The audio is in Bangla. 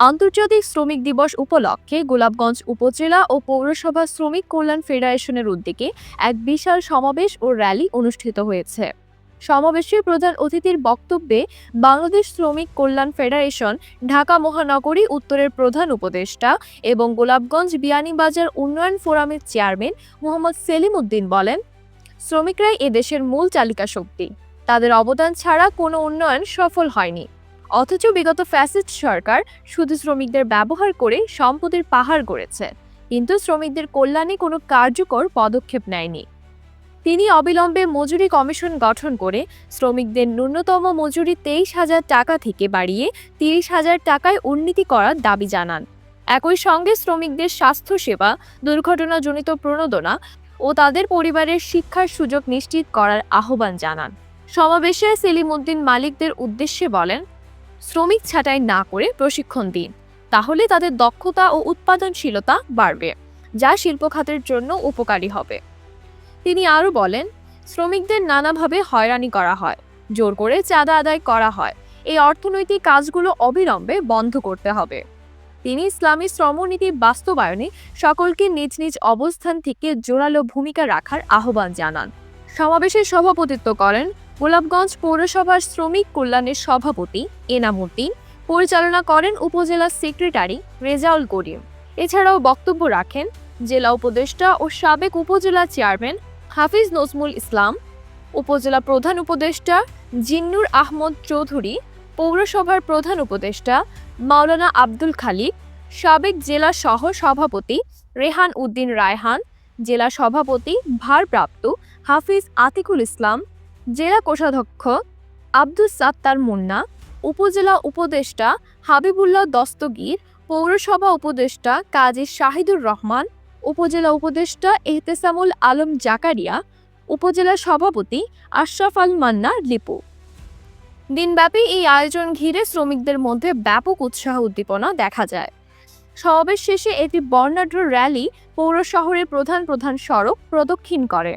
আন্তর্জাতিক শ্রমিক দিবস উপলক্ষে গোলাপগঞ্জ উপজেলা ও পৌরসভা শ্রমিক কল্যাণ ফেডারেশনের উদ্যোগে এক বিশাল সমাবেশ ও র্যালি অনুষ্ঠিত হয়েছে। সমাবেশে প্রধান অতিথির বক্তব্যে বাংলাদেশ শ্রমিক কল্যাণ ফেডারেশন, ঢাকা মহানগরী উত্তরের প্রধান উপদেষ্টা এবং গোলাপগঞ্জ বিয়ানীবাজার উন্নয়ন ফোরামের চেয়ারম্যান মোহাম্মদ সেলিম উদ্দিন বলেন, শ্রমিকরাই এদেশের মূল চালিকা শক্তি তাদের অবদান ছাড়া কোনো উন্নয়ন সফল হয়নি। অথচ বিগত ফ্যাসিস্ট সরকার শুধু শ্রমিকদের ব্যবহার করে সম্পদের পাহাড় গড়েছে। কিন্তু শ্রমিকদের কল্যাণে কোনো কার্যকর পদক্ষেপ নেয়নি। তিনি অবিলম্বে মজুরি কমিশন গঠন করে শ্রমিকদের ন্যূনতম মজুরি তেইশ হাজার টাকা থেকে বাড়িয়ে তিরিশ হাজার টাকায় উন্নীতি করার দাবি জানান। একই সঙ্গে শ্রমিকদের স্বাস্থ্যসেবা, দুর্ঘটনাজনিত প্রণোদনা ও তাদের পরিবারের শিক্ষার সুযোগ নিশ্চিত করার আহ্বান জানান। সমাবেশে সেলিম উদ্দিন মালিকদের উদ্দেশ্যে বলেন শ্রমিক ছাঁটাই না করে প্রশিক্ষণ দিন, তাহলে তাদের দক্ষতা ও উৎপাদনশীলতা বাড়বে, যা শিল্প খাতের জন্য উপকারী হবে। তিনি আরও বলেন, শ্রমিকদের নানাভাবে হয়রানি করা হয়, জোর করে চাঁদা আদায় করা হয়, এই অর্থনৈতিক কাজগুলো অবিলম্বে বন্ধ করতে হবে। তিনি ইসলামী শ্রমনীতি বাস্তবায়নে সকলকে নিজ নিজ অবস্থান থেকে জোরালো ভূমিকা রাখার আহ্বান জানান। সমাবেশে সভাপতিত্ব করেন গোলাপগঞ্জ পৌরসভার শ্রমিক কল্যাণের সভাপতি এনামুদ্দিন পরিচালনা করেন উপজেলা সেক্রেটারি রেজাউল করিম। এছাড়াও বক্তব্য রাখেন জেলা উপদেষ্টা ও সাবেক উপজেলা চেয়ারম্যান হাফিজ নজমুল ইসলাম, উপজেলা প্রধান উপদেষ্টা জিন্নুর আহমদ চৌধুরী, পৌরসভার প্রধান উপদেষ্টা মাওলানা আব্দুল খালিক, সাবেক জেলা সহ সভাপতি রেহান উদ্দিন রায়হান, জেলা সভাপতি ভারপ্রাপ্ত হাফিজ আতিকুল ইসলাম জেলা কোষাধ্যক্ষ আব্দুস সাত্তার মুন্না, উপজেলা উপদেষ্টা হাবিবুল্লাহ দস্তগীর, পৌরসভা উপদেষ্টা কাজী শাহিদুর রহমান, উপজেলা উপদেষ্টা এহতেসামুল আলম জাকারিয়া, উপজেলা সভাপতি আশরাফ আল মান্না, লিপু। দিনব্যাপী এই আয়োজন ঘিরে শ্রমিকদের মধ্যে ব্যাপক উৎসাহ উদ্দীপনা দেখা যায়। সমাবেশ শেষে এটি বর্ণাঢ্য র্যালি পৌর শহরের প্রধান প্রধান সড়ক প্রদক্ষিণ করে।